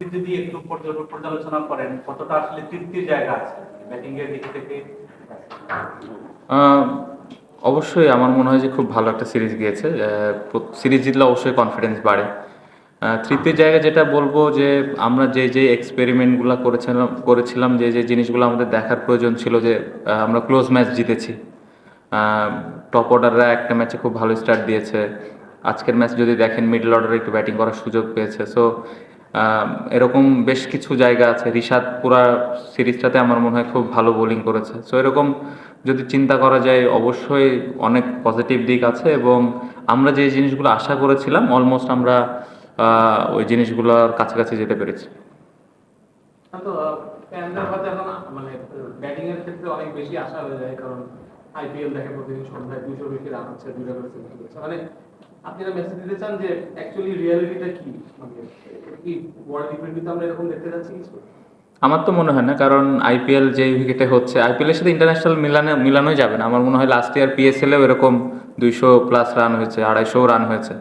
যদি একটু পর্যালোচনা করেন, কতটা আসলে তৃপ্তির জায়গা আছে? ব্যাটিং এর দিক থেকে। অবশ্যই আমার মনে হয় যে খুব ভালো একটা সিরিজ গিয়েছে। সিরিজ জিতলে অবশ্যই কনফিডেন্স বাড়ে। তৃতীয় জায়গায় যেটা বলব যে আমরা যে যে এক্সপেরিমেন্টগুলো করেছিলাম করেছিলাম, যে যে জিনিসগুলো আমাদের দেখার প্রয়োজন ছিল যে আমরা ক্লোজ ম্যাচ জিতেছি। টপ অর্ডাররা একটা ম্যাচে খুব ভালো স্টার্ট দিয়েছে। আজকের ম্যাচ যদি দেখেন মিডল অর্ডারে একটু ব্যাটিং করার সুযোগ পেয়েছে। সো এরকম বেশ কিছু জায়গা আছে। রিশাদ পুরা সিরিজটাতে আমার মনে হয় খুব ভালো বোলিং করেছে। সো এরকম যদি চিন্তা করা যায়, অবশ্যই অনেক পজিটিভ দিক আছে এবং আমরা যে জিনিসগুলো আশা করেছিলাম অলমোস্ট আমরা ওই জিনিসগুলোর কাছাকাছি যেতে পেরেছি। হয়ে মানে আপনি একটা মেসেজ দিতে চান যে অ্যাকচুয়ালি রিয়ালিটিটা কি? কি ওয়ার্ল্ড টি টোয়েন্টিতে আমরা এরকম দেখতে যাচ্ছি কিছু? আমার তো মনে হয় না, কারণ আইপিএল যে উইকেটে হচ্ছে আইপিএল এর সাথে ইন্টারন্যাশনাল মিলানে, মিলানোই যাবে না। আমার মনে হয় লাস্ট ইয়ার পিএসএলেও এরকম দুইশো প্লাস রান হয়েছে, আড়াইশো রান হয়েছে।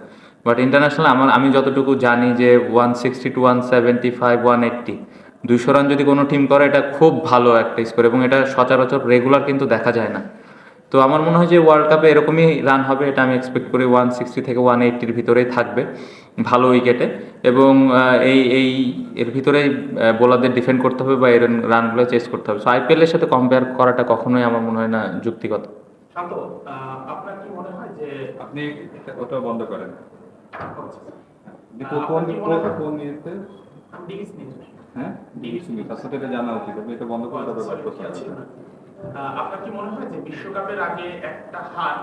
বাট ইন্টারন্যাশনাল আমার, আমি যতটুকু জানি যে one sixty to one seventy five one eighty দুইশো রান যদি কোনো টিম করে, এটা খুব ভালো একটা স্কোর এবং এটা সচরাচর রেগুলার কিন্তু দেখা যায় না। তো আমার মনে হয় যে ওয়ার্ল্ড কাপে এরকমই রান হবে এটা আমি এক্সপেক্ট করি। ওয়ান সিক্সটি থেকে ওয়ান এইট্টির ভিতরেই থাকবে ভালো উইকেটে এবং এই এই এর ভিতরেই বোলারদের ডিফেন্ড করতে হবে বা এর রানগুলো চেস করতে হবে। সো আইপিএলের সাথে কম্পেয়ার করাটা কখনোই আমার মনে হয় না যুক্তিগত। শান্ত আপনার কি মনে হয় যে আপনি ওটা বন্ধ করেন। কোন হয়- কোন। হ্যাঁ জানা উচিত। এটা বন্ধ করে আপনার কি মনে হয় যে বিশ্বকাপের আগে একটা হার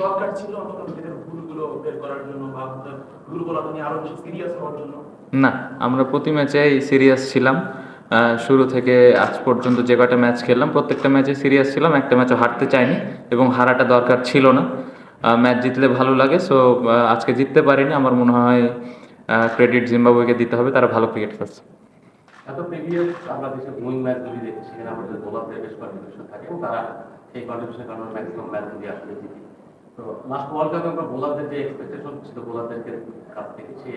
দরকার ছিল? অন্তত নিজেদের ভুলগুলো বের করার জন্য বা ভুলগুলো আপনি আরও বেশি সিরিয়াস হওয়ার জন্য? না, আমরা প্রতি ম্যাচেই সিরিয়াস ছিলাম। শুরু থেকে আজ পর্যন্ত যে কটা ম্যাচ খেললাম, প্রত্যেকটা ম্যাচে সিরিয়াস ছিলাম, একটা ম্যাচও হারতে চাইনি এবং হারাটা দরকার ছিল না। ম্যাচ জিতলে ভালো লাগে সো আজকে জিততে পারিনি। আমার মনে হয় ক্রেডিট জিম্বাবুয়েকে দিতে হবে, তারা ভালো ক্রিকেট খেলছে। এত প্রিভিয়াস আমরা দেশের উইং ম্যাচ যদি দেখি, সেখানে আমাদের বোলারদের বেশ কন্ট্রিবিউশন থাকে তারা সেই কন্ট্রিবিউশনের কারণে ম্যাক্সিমাম ম্যাচ যদি আসলে জিতি। তো লাস্ট ওয়ার্ল্ড কাপে আমরা বোলারদের যে এক্সপেকটেশন ছিল, বোলারদেরকে কাছ থেকে সেই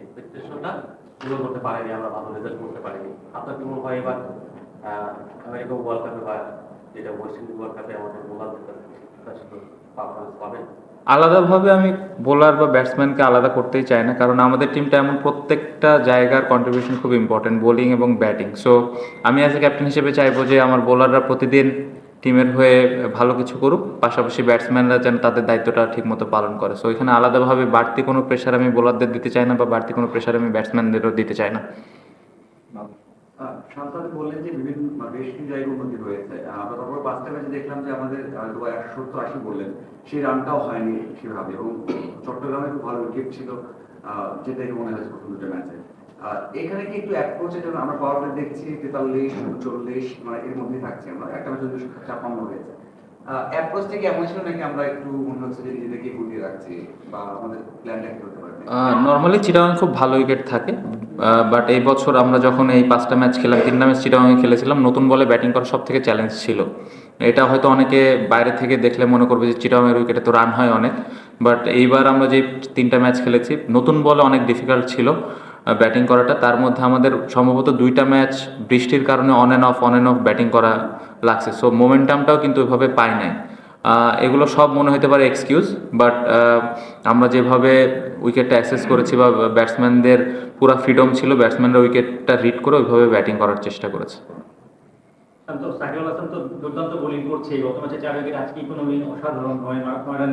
এক্সপেকটেশনটা পূরণ করতে পারিনি, আমরা ভালো রেজাল্ট করতে পারিনি। আপনার কি মনে হয় এবার আমেরিকা ওয়ার্ল্ড কাপে বা যেটা ওয়েস্ট ইন্ডিজ ওয়ার্ল্ড কাপে আমাদের বোলারদের পারফরমেন্স পাবে আলাদাভাবে আমি বোলার বা ব্যাটসম্যানকে আলাদা করতেই চাই না, কারণ আমাদের টিমটা এমন প্রত্যেকটা জায়গার কন্ট্রিবিউশন খুব ইম্পর্টেন্ট বোলিং এবং ব্যাটিং সো আমি অ্যাজ এ ক্যাপ্টেন হিসেবে চাইব যে আমার বোলাররা প্রতিদিন টিমের হয়ে ভালো কিছু করুক, পাশাপাশি ব্যাটসম্যানরা যেন তাদের দায়িত্বটা ঠিকমতো পালন করে। সো এখানে আলাদাভাবে বাড়তি কোনো প্রেশার আমি বোলারদের দিতে চাই না বা বাড়তি কোনো প্রেশার আমি ব্যাটসম্যানদেরও দিতে চাই না। শান্তাদি বললেন যে বিভিন্ন মানে বেশ কিছু জায়গায় উন্নতি হয়েছে। আমরা তারপর পাঁচটা ম্যাচে দেখলাম যে আমাদের একশো সত্তর আশি বললেন। সেই রানটাও হয়নি সেভাবে এবং চট্টগ্রামে খুব ভালো উইকেট ছিল যেটা কি মনে হয়েছে প্রথম দুটো ম্যাচে। এখানে কি একটু অ্যাপ্রোচে যেমন আমরা পাওয়ার দেখছি, তেতাল্লিশ, চল্লিশ মানে এর মধ্যেই থাকছি। আমরা একটা ম্যাচে দুশো ছাপ্পান্ন হয়েছে। অ্যাপ্রোচ থেকে এমন ছিল নাকি আমরা একটু মনে হচ্ছে যে নিজেদেরকে গুটিয়ে রাখছি বা আমাদের প্ল্যানটা একটু হতে পারে? নর্মালি চিটাগাং খুব ভালো উইকেট থাকে। বাট এই বছর আমরা যখন এই পাঁচটা ম্যাচ খেলাম, তিনটা ম্যাচ চিটাগাংয়ে খেলেছিলাম, নতুন বলে ব্যাটিং করা সব থেকে চ্যালেঞ্জ ছিল। এটা হয়তো অনেকে বাইরে থেকে দেখলে মনে করবে যে চিটাগাংয়ের উইকেটে তো রান হয় অনেক বাট এইবার আমরা যে তিনটা ম্যাচ খেলেছি, নতুন বলে অনেক ডিফিকাল্ট ছিল ব্যাটিং করাটা। তার মধ্যে আমাদের সম্ভবত দুইটা ম্যাচ বৃষ্টির কারণে on and off on and off batting করা লাগছে। সো মোমেন্টামটাও কিন্তু ওইভাবে পাই নাই। এগুলো সব মনে হতে পারে এক্সকিউজ বাট আমরা যেভাবে উইকেটটা অ্যাক্সেস করেছি বা ব্যাটসম্যানদের পুরো ফ্রিডম ছিল ব্যাটসম্যানরা উইকেটটা রিড করে ওইভাবে ব্যাটিং করার চেষ্টা করেছে। হাসান তো দুর্দান্ত বোলিং করছে। গত ম্যাচে চার উইকেট আজকে অসাধারণ নয়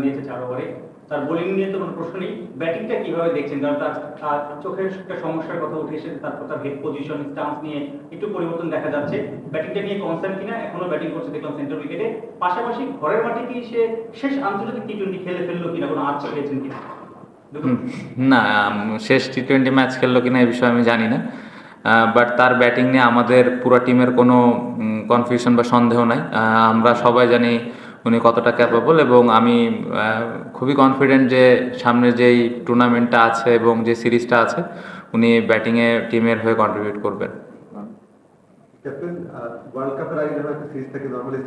দিয়েছে চার ওভারে তার বোলিং নিয়ে তো কোনো প্রশ্ন নেই। ব্যাটিংটা কীভাবে দেখছেন? কারণ তার চোখের সমস্যার কথা উঠে তারপর তার হেড পজিশন স্টান্স নিয়ে একটু পরিবর্তন দেখা যাচ্ছে। ব্যাটিংটা নিয়ে কনসার্ন কিনা, এখনও ব্যাটিং করছে দেখলাম সেন্টার উইকেটে পাশাপাশি ঘরের মাঠে কি সে শেষ আন্তর্জাতিক টি টোয়েন্টি খেলে ফেলল কিনা, কোনো আচ্ছা পেয়েছেন কিনা? না শেষ টি টোয়েন্টি ম্যাচ খেললো কিনা এই বিষয়ে আমি জানি না। বাট তার ব্যাটিং নিয়ে আমাদের পুরো টিমের কোনো কনফিউশন বা সন্দেহ নাই। আমরা সবাই জানি উনি কতটা ক্যাপেবল এবং আমি খুবই কনফিডেন্ট যে সামনে যেই টুর্নামেন্টটা আছে এবং যে সিরিজটা আছে, উনি ব্যাটিংয়ে টিমের হয়ে কন্ট্রিবিউট করবেন। ক্যাপ্টেন ওয়ার্ল্ড কাপের আগে যখন একটা সিরিজ থেকে নর্মালি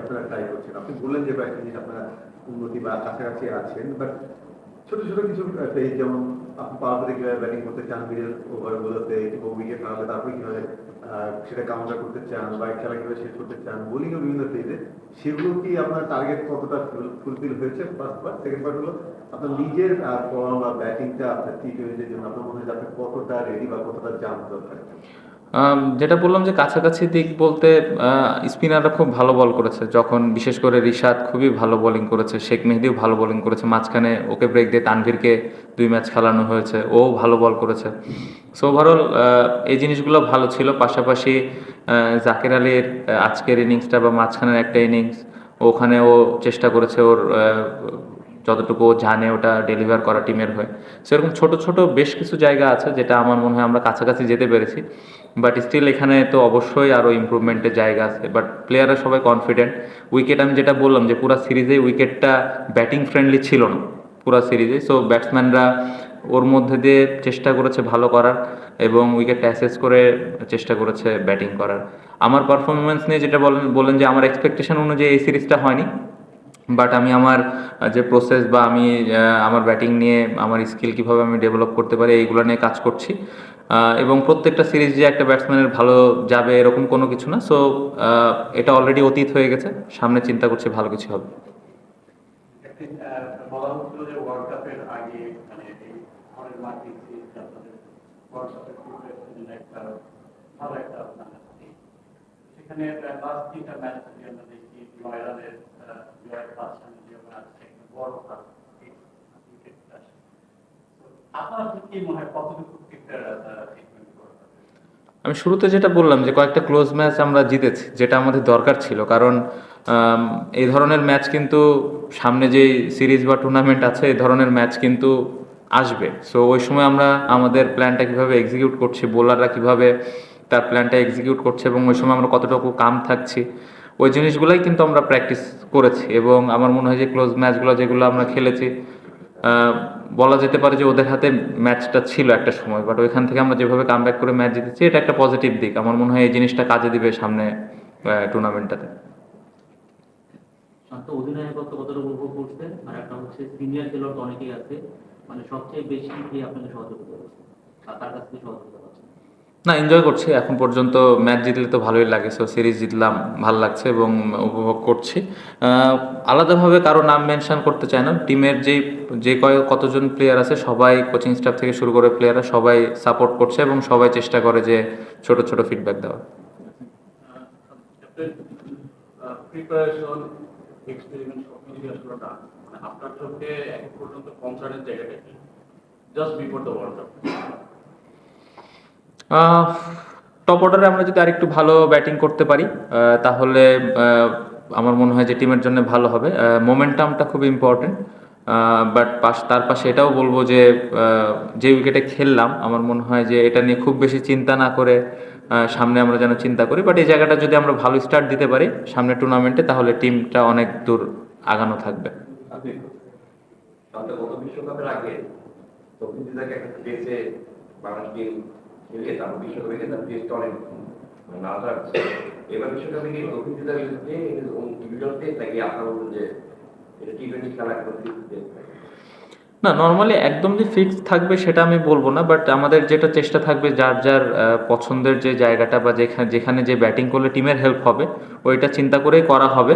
আপনারা করছেন। আপনি বললেন যে আপনারা উন্নতি বা কাছাকাছি আছেন বাট ছোট ছোট কিছু ফেজ যেমন আপনি ব্যাটিং করতে চান মিডল ওভারগুলোতে কিংবা উইকেট হারালে তারপরে কীভাবে আহ, সেটা কাউন্টার করতে চান বা খেলা কীভাবে শেষ করতে চান বোলিং বিভিন্ন ফেজে সেগুলো কি আপনার টার্গেট কতটা ফুলফিল হয়েছে? ফার্স্ট পার্ট সেকেন্ড পার্ট হলো আপনার নিজের ফর্ম বা ব্যাটিংটা আপনার টি টোয়েন্টির জন্য আপনার মনে হয় আপনি কতটা রেডি বা কতটা জাম্প দরকার? যেটা বললাম যে কাছাকাছি দিক বলতে স্পিনাররা খুব ভালো বল করেছে। যখন বিশেষ করে রিশাদ খুবই ভালো বোলিং করেছে, শেখ মেহেদিও ভালো বোলিং করেছে, মাঝখানে ওকে ব্রেক দিয়ে তানভীরকে দুই ম্যাচ খেলানো হয়েছে, ও ভালো বল করেছে। সো ওভারঅল এই জিনিসগুলো ভালো ছিল। পাশাপাশি জাকির আলীর আজকের ইনিংসটা বা মাঝখানের একটা ইনিংস ওখানে ও চেষ্টা করেছে ওর যতটুকু জানে ওটা ডেলিভার করা টিমের হয়ে। সেরকম ছোট ছোট বেশ কিছু জায়গা আছে যেটা আমার মনে হয় আমরা কাছাকাছি যেতে পেরেছি। বাট স্টিল এখানে তো অবশ্যই আরও ইমপ্রুভমেন্টের জায়গা আছে। বাট প্লেয়াররা সবাই কনফিডেন্ট উইকেট আমি যেটা বললাম যে পুরো সিরিজে উইকেটটা ব্যাটিং ফ্রেন্ডলি ছিল না। পুরো সিরিজে সো ব্যাটসম্যানরা ওর মধ্যে দিয়ে চেষ্টা করেছে ভালো করার এবং উইকেটটা অ্যাসেস করে চেষ্টা করেছে ব্যাটিং করার। আমার পারফরমেন্স নিয়ে যেটা বলেন বলেন যে আমার এক্সপেকটেশন অনুযায়ী এই সিরিজটা হয়নি। বাট আমি আমার যে প্রসেস বা আমি আমার ব্যাটিং নিয়ে আমার স্কিল কীভাবে আমি ডেভেলপ করতে পারি এইগুলো নিয়ে কাজ করছি। এবং প্রত্যেকটা সিরিজ যে একটা ব্যাটসম্যানের ভালো যাবে এরকম কোনো কিছু না। সো এটা অলরেডি অতীত হয়ে গেছে। সামনে চিন্তা করছি ভালো কিছু হবে। সেখানে ট্রিটমেন্ট করতে আমি শুরুতে যেটা বললাম যে কয়েকটা ক্লোজ ম্যাচ আমরা জিতেছি, যেটা আমাদের দরকার ছিল। কারণ এই ধরনের ম্যাচ কিন্তু সামনে যে সিরিজ বা টুর্নামেন্ট আছে, এই ধরনের ম্যাচ কিন্তু আসবে। সো ওই সময় আমরা আমাদের প্ল্যানটা কীভাবে এক্সিকিউট করছি বোলাররা কীভাবে তার প্ল্যানটা এক্সিকিউট করছে এবং ওই সময় আমরা কতটুকু কাম থাকছি ওই জিনিসগুলোই কিন্তু আমরা প্র্যাকটিস করেছি এবং আমার মনে হয় যে ক্লোজ ম্যাচগুলো যেগুলো আমরা খেলেছি বলা যেতে পারে যে ওদের হাতে ম্যাচটা ছিল একটা সময় বাট ওইখান থেকে আমরা যেভাবে কাম করে ম্যাচ জিতেছি, এটা একটা পজিটিভ দিক। আমার মনে হয় এই জিনিসটা কাজে দিবে সামনে টুর্নামেন্টটাতে অধিনায়কত্ব কতটা উপভোগ করছে আর একটা হচ্ছে সিনিয়র খেলোয়াড় অনেকেই আছে মানে সবচেয়ে বেশি কি আপনাকে সহযোগিতা করছে? তার কাছ থেকে সহযোগিতা না এনজয় করছি। এখন পর্যন্ত ম্যাচ জিতলে তো ভালোই লাগে সো সিরিজ জিতলাম, ভালো লাগছে এবং উপভোগ করছি। আলাদাভাবে কারও নাম মেনশন করতে চাই না। টিমের যে যে কয়, কতজন প্লেয়ার আছে, সবাই কোচিং স্টাফ থেকে শুরু করে প্লেয়াররা সবাই সাপোর্ট করছে এবং সবাই চেষ্টা করে যে ছোট ছোট ফিডব্যাক দেওয়ার। মানে আপনার চোখে পর্যন্ত জায়গাটা কি? Just before the world cup top অর্ডারে আমরা যদি আরেকটু ভালো ব্যাটিং করতে পারি তাহলে আমার মনে হয় যে টিমের জন্য ভালো হবে। মোমেন্টামটা খুব ইম্পর্টেন্ট বাট পাশ, তার পাশে এটাও বলব যে যে উইকেটে খেললাম, আমার মনে হয় যে এটা নিয়ে খুব বেশি চিন্তা না করে সামনে আমরা যেন চিন্তা করি। বাট এই জায়গাটা যদি আমরা ভালো স্টার্ট দিতে পারি, সামনে টুর্নামেন্টে তাহলে টিমটা অনেক দূর আগানো থাকবে। বিশ্বকাপের আগে টেস্ট অনেক মানে এবার দিদার বিরুদ্ধে নাকি বলুন যে এটা টি টোয়েন্টি খেলা না নর্মালি একদম যে ফিক্স থাকবে সেটা আমি বলব না বাট আমাদের যেটা চেষ্টা থাকবে, যার যার পছন্দের যে জায়গাটা বা যেখানে যেখানে যে ব্যাটিং করলে টিমের হেল্প হবে, ওইটা চিন্তা করেই করা হবে।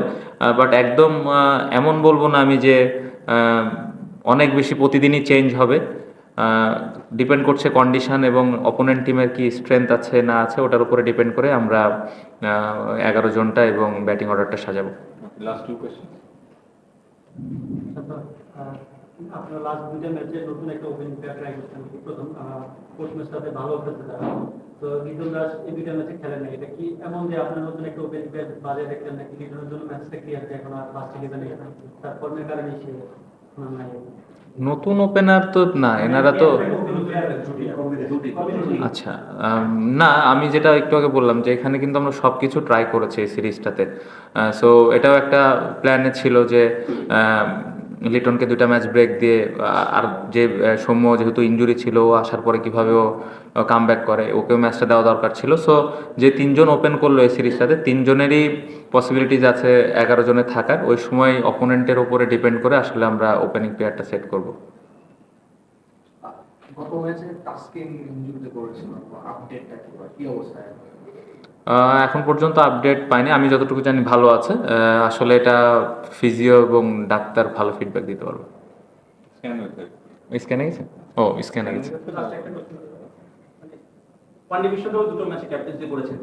বাট একদম এমন বলব না আমি যে অনেক বেশি প্রতিদিনই চেঞ্জ হবে। ডিপেন্ড করছে কন্ডিশন এবং অপোনেন্ট টিমের কি স্ট্রেংথ আছে না আছে ওটার উপরে ডিপেন্ড করে আমরা এগারো জনটা এবং ব্যাটিং অর্ডারটা সাজাবো। লাস্ট টু কোয়েশ্চেন আপনার লাস্ট দুইটা ম্যাচে নতুন একটা ওপেনিং প্লেয়ার ট্রাই করছেন। প্রথম কোচ ম্যাচটাতে ভালো খেলতে তারা তো লিটন দাস এই দুইটা ম্যাচে খেলেন না। এটা কি এমন যে আপনার নতুন একটা ওপেনিং প্লেয়ার বাজে দেখলেন নাকি? লিটনের জন্য ম্যাচটা ক্লিয়ার যে এখন আর লাস্ট সিজনে তার ফর্মের কারণে সে নাই। নতুন ওপেনার তো না এনারা তো আচ্ছা না আমি যেটা একটু আগে বললাম যে এখানে কিন্তু আমরা সব কিছু ট্রাই করেছি এই সিরিজটাতে সো এটাও একটা প্ল্যানে ছিল যে লিটনকে দুটা ম্যাচ ব্রেক দিয়ে আর যে সৌম্য যেহেতু ইঞ্জুরি ছিল, ও আসার পরে কীভাবে ও কাম ব্যাক করে, ওকেও ম্যাচটা দেওয়া দরকার ছিল। সো যে তিনজন ওপেন করল এই সিরিজটাতে তিনজনেরই পসিবিলিটিজ আছে এগারো জনে থাকার। ওই সময় অপোনেন্টের ওপরে ডিপেন্ড করে আসলে আমরা ওপেনিং প্লেয়ারটা সেট করব। গত ম্যাচে করেছিল আপডেটটা কি অবস্থায় এখন পর্যন্ত আপডেট পাইনি। আমি যতটুকু জানি ভালো আছে। আসলে এটা ফিজিও এবং ডাক্তার ভালো ফিডব্যাক দিতে পারবে। স্ক্যান গেছে। ও স্ক্যানে গেছে। মানে ওয়ানডে বিশ্বকাপে দুটো ম্যাচে ক্যাপ্টেন্সি করেছেন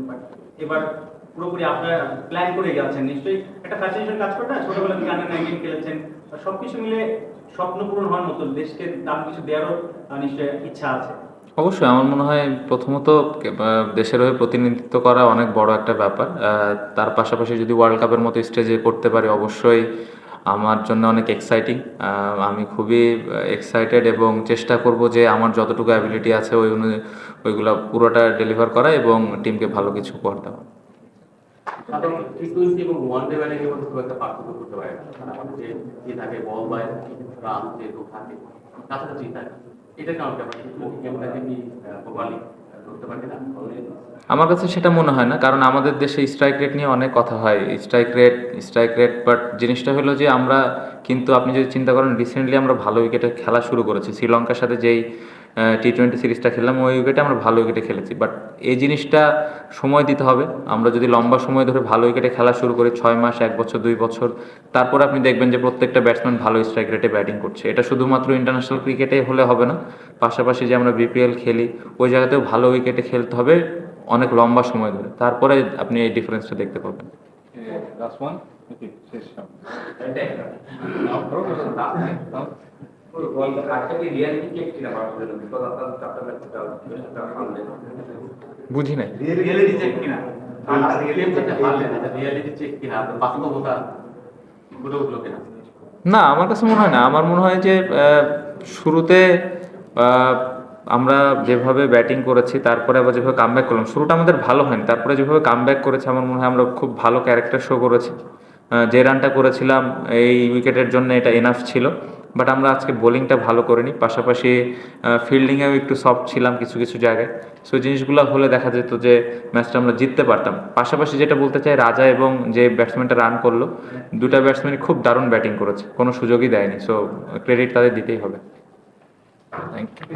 এবার পুরোপুরি আপনারা প্ল্যান করে যাচ্ছেন। নিশ্চয়ই একটা ফ্যাসিনেশন কাজ করে না? ছোটবেলা থেকে আন্ডার নাইনটিন খেলেছেন। সবকিছু মিলে স্বপ্ন পূরণ হওয়ার মতো দেশকে দাম কিছু দেওয়ারও নিশ্চয়ই ইচ্ছা আছে। অবশ্যই, আমার মনে হয় প্রথমত দেশের হয়ে প্রতিনিধিত্ব করা অনেক বড় একটা ব্যাপার। তার পাশাপাশি যদি ওয়ার্ল্ড কাপের মতো স্টেজে করতে পারি, অবশ্যই আমার জন্য অনেক এক্সাইটিং আমি খুবই এক্সাইটেড এবং চেষ্টা করব যে আমার যতটুকু অ্যাবিলিটি আছে, ওই অনুযায়ী ওইগুলো পুরোটা ডেলিভার করা এবং টিমকে ভালো কিছু উপহার দেওয়া। এবং ওয়ান খুব একটা পার্থক্য করতে পারে না। যে যে থাকে বল বাই রান যেহেতু থাকে কাছাকাছি থাকে এটা কারণ আমার কাছে সেটা মনে হয় না, কারণ আমাদের দেশে স্ট্রাইক রেট নিয়ে অনেক কথা হয়। Strike rate strike rate but জিনিসটা হলো যে আমরা কিন্তু আপনি যদি চিন্তা করেন রিসেন্টলি আমরা ভালো উইকেটে খেলা শুরু করেছি। শ্রীলঙ্কার সাথে যেই টি টোয়েন্টি সিরিজটা খেললাম ওই উইকেটে আমরা ভালো উইকেটে খেলেছি। বাট এই জিনিসটা সময় দিতে হবে। আমরা যদি লম্বা সময় ধরে ভালো উইকেটে খেলা শুরু করি ছয় মাস এক বছর দুই বছর তারপর আপনি দেখবেন যে প্রত্যেকটা ব্যাটসম্যান ভালো স্ট্রাইক রেটে ব্যাটিং করছে। এটা শুধুমাত্র ইন্টারন্যাশনাল ক্রিকেটে হলে হবে না। পাশাপাশি যে আমরা বিপিএল খেলি ওই জায়গাতেও ভালো উইকেটে খেলতে হবে অনেক লম্বা সময় ধরে। তারপরে আপনি এই ডিফারেন্সটা দেখতে পাবেন। লাস্ট ওয়ান শেষ। বুঝি নাই। রিয়েলিটি চেক কিনা? না আমার কাছে মনে হয় না। আমার মনে হয় যে শুরুতে আমরা যেভাবে ব্যাটিং করেছি তারপরে আবার যেভাবে কামব্যাক করলাম শুরুটা আমাদের ভালো হয়নি। তারপরে যেভাবে কামব্যাক করেছে আমার মনে হয় আমরা খুব ভালো ক্যারেক্টার শো করেছি। যে রানটা করেছিলাম এই উইকেটের জন্য এটা এনাফ ছিল। বাট আমরা আজকে বোলিংটা ভালো করিনি পাশাপাশি ফিল্ডিংয়েও একটু সফট ছিলাম কিছু কিছু জায়গায়। সো জিনিসগুলো হলে দেখা যেত যে, ম্যাচটা আমরা জিততে পারতাম। পাশাপাশি যেটা বলতে চাই, রাজা এবং যে ব্যাটসম্যানটা রান করল, দুটা ব্যাটসম্যানই খুব দারুণ ব্যাটিং করেছে। কোনো সুযোগই দেয়নি। সো ক্রেডিট তাদের দিতেই হবে। Thank you